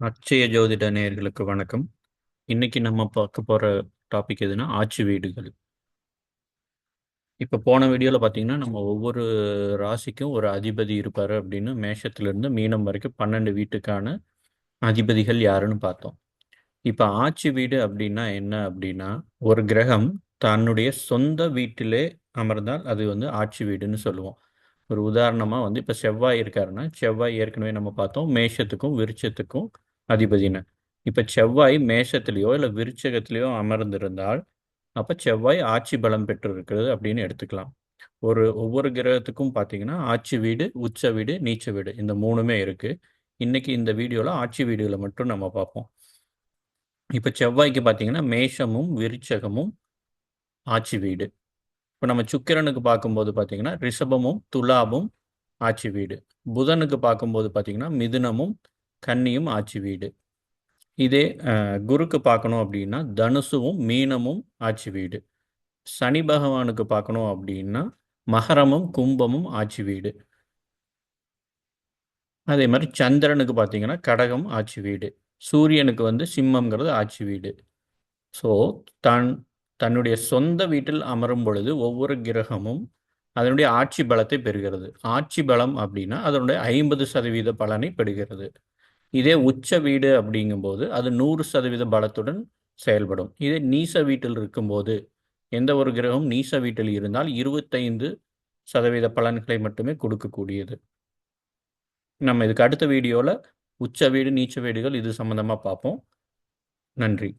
அச்சய ஜோதிட நேயர்களுக்கு வணக்கம். இன்னைக்கு நம்ம பார்க்க போற டாபிக் எதுனா ஆட்சி வீடுகள். இப்போ போன வீடியோவில் பார்த்தீங்கன்னா நம்ம ஒவ்வொரு ராசிக்கும் ஒரு அதிபதி இருப்பார் அப்படின்னு மேஷத்துலேருந்து மீனம் வரைக்கும் பன்னெண்டு வீட்டுக்கான அதிபதிகள் யாருன்னு பார்த்தோம். இப்போ ஆட்சி வீடு அப்படின்னா என்ன அப்படின்னா ஒரு கிரகம் தன்னுடைய சொந்த வீட்டிலே அமர்ந்தால் அது வந்து ஆட்சி வீடுன்னு சொல்லுவோம். ஒரு உதாரணமாக வந்து இப்போ செவ்வாய் இருக்காருன்னா செவ்வாய் ஏற்கனவே நம்ம பார்த்தோம் மேஷத்துக்கும் விருட்சத்துக்கும் அதிபதினு. இப்போ செவ்வாய் மேஷத்திலேயோ இல்லை விருச்சகத்திலேயோ அமர்ந்திருந்தால் அப்போ செவ்வாய் ஆட்சி பலம் பெற்று இருக்கிறது அப்படின்னு எடுத்துக்கலாம். ஒரு ஒவ்வொரு கிரகத்துக்கும் பார்த்தீங்கன்னா ஆட்சி வீடு உச்ச வீடு நீச்ச வீடு இந்த மூணுமே இருக்குது இன்னைக்கு இந்த வீடியோவில் ஆட்சி வீடுகளை மட்டும் நம்ம பார்ப்போம் இப்போ செவ்வாய்க்கு பார்த்தீங்கன்னா மேஷமும் விருச்சகமும் ஆட்சி வீடு. இப்போ நம்ம சுக்கிரனுக்கு பார்க்கும்போது பார்த்தீங்கன்னா ரிஷபமும் துலாபும் ஆட்சி வீடு. புதனுக்கு பார்க்கும்போது பார்த்தீங்கன்னா மிதுனமும் கன்னியும் ஆட்சி வீடு. இதே குருக்கு பார்க்கணும் அப்படின்னா தனுசுவும் மீனமும் ஆட்சி வீடு. சனி பகவானுக்கு பார்க்கணும் அப்படின்னா மகரமும் கும்பமும் ஆட்சி வீடு. அதே மாதிரி சந்திரனுக்கு பார்த்தீங்கன்னா கடகம் ஆட்சி வீடு. சூரியனுக்கு வந்து சிம்மங்கிறது ஆட்சி வீடு. ஸோ தன் தன்னுடைய சொந்த வீட்டில் அமரும் பொழுது ஒவ்வொரு கிரகமும் அதனுடைய ஆட்சி பலத்தை பெறுகிறது. ஆட்சி பலம் அப்படின்னா அதனுடைய ஐம்பது சதவீத பலனை பெறுகிறது. இதே உச்ச வீடு அப்படிங்கும்போது அது நூறு சதவீத பலத்துடன் செயல்படும். இதே நீச வீட்டில் இருக்கும்போது எந்த ஒரு கிரகம் நீச வீட்டில் இருந்தால் இருபத்தைந்து சதவீத பலன்களை மட்டுமே கொடுக்கக்கூடியது. நம்ம இதுக்கு அடுத்த வீடியோவில் உச்ச வீடு நீச்ச வீடுகள் இது சம்மந்தமாக பார்ப்போம். நன்றி.